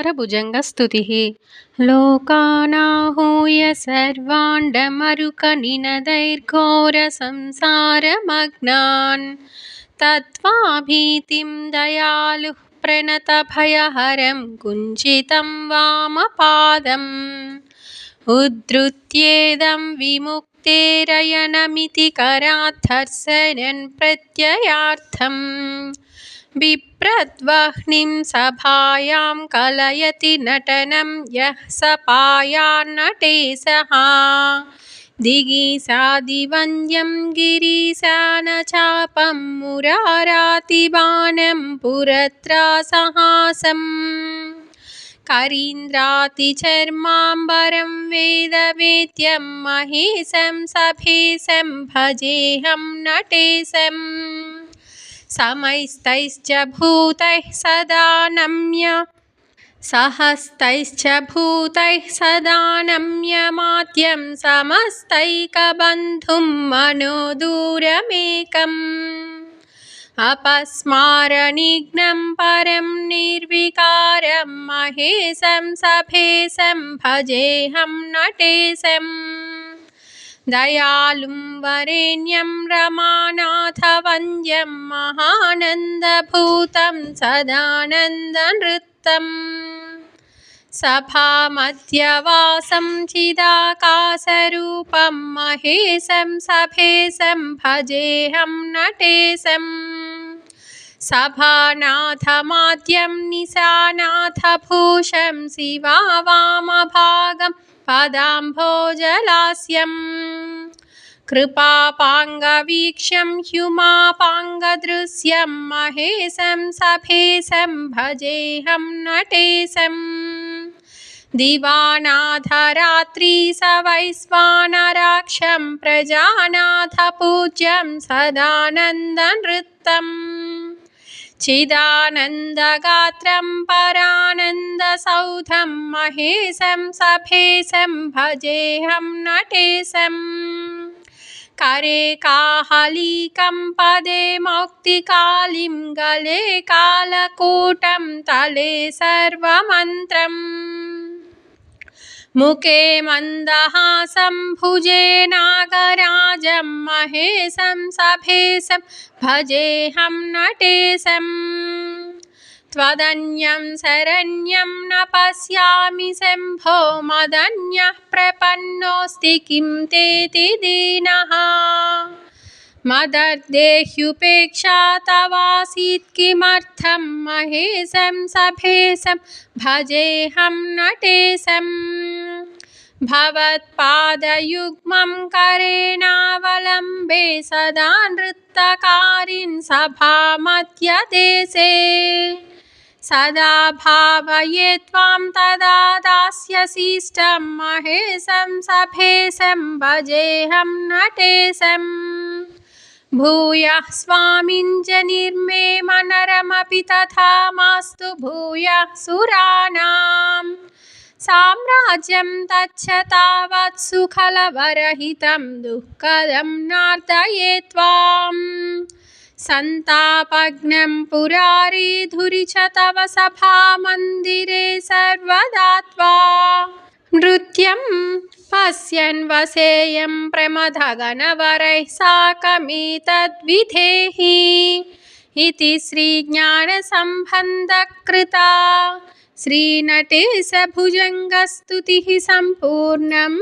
परभुजङ्गस्तुतिः लोकानाहूय सर्वाण्डमरुकनिनदैर्घोरसंसारमग्नान् तत्त्वाभीतिं दयालुः प्रणतभयहरं कुञ्चितं वामपादम् उद्धृत्येदं विमुक्तेरयनमिति कराद्धर्सयन् प्रत्ययार्थम् बिभ्रद्वह्निं सभायां कलयति नटनं यः स पायान्नटे सः दिगीसादिवन्द्यं गिरीशानचापं मुरारातिबाणं पुरत्रासहासम् करीन्द्रातिचर्माम्बरं वेदवेद्यं महेशं सभेशं भजेऽहं नटेशम् समैस्तैश्च भूतैः सदा नम्य। सहस्तैश्च भूतैः सदा नम्यमाद्यं समस्तैकबन्धुं मनोदूरमेकम् अपस्मारनिघ्नं परं निर्विकारं। भजेऽहं नटेशम्। दयालुं वरेण्यं रमानाथवन्द्यं महानन्दभूतं सदानन्दनृत्तम् सभामध्यवासं चिदाकाशरूपं महेशं सभेशं भजेऽहं नटेशम् सभानाथमाद्यं निशानाथभूषं शिवा वामभागं पदाम्भोजलास्यम् कृपापाङ्गवीक्ष्यं ह्युमापाङ्गदृश्यं महेशं सभेशं भजेऽहं नटेशम्। दिवानाथरात्रि स वैश्वानराक्षं प्रजानाथपूज्यं सदानन्दनृत्तम्। चिदानन्दगात्रं परानन्दसौधं महेशं सभेशं भजेऽहं नटेशम् करे काहलीकं पदे मौक्तिकालिं गले कालकूटं तले सर्वमन्त्रम् मुखे मन्दहासं भुजे नागराजं महेशं सभेशं भजेऽहं नटेशम् त्वदन्यं शरण्यं न पश्यामि शम्भो, मदन्यः प्रपन्नोऽस्ति किं तेति दीनः मदर्देह्युपेक्षा तवासीत् किमर्थं महेशं सभेशं भजेऽहं नटेशम्। भवत्पादयुग्मं करेणावलम्बे सदा नृत्तकारिन् सभामध्यदेशे। सदा भावये त्वां तदा दास्यशिष्टं महेशं सभेशं भजेऽहं नटेशम् भूयः स्वामिन् च मनरमपि तथा मास्तु भूयः सुराणां साम्राज्यं तच्च तावत् सुखलवरहितं दुःखदं नार्दये त्वाम्। सन्तापघ्नं पुरारीधुरि च तव सभामन्दिरे सर्वदा त्वा। नृत्यं पश्यन् वसेयं प्रमथगणवरैः साकमेतद्विधेहि। इति श्रीज्ञानसम्बन्धकृता। श्रीनटेशभुजङ्गस्तुतिः सम्पूर्णम्।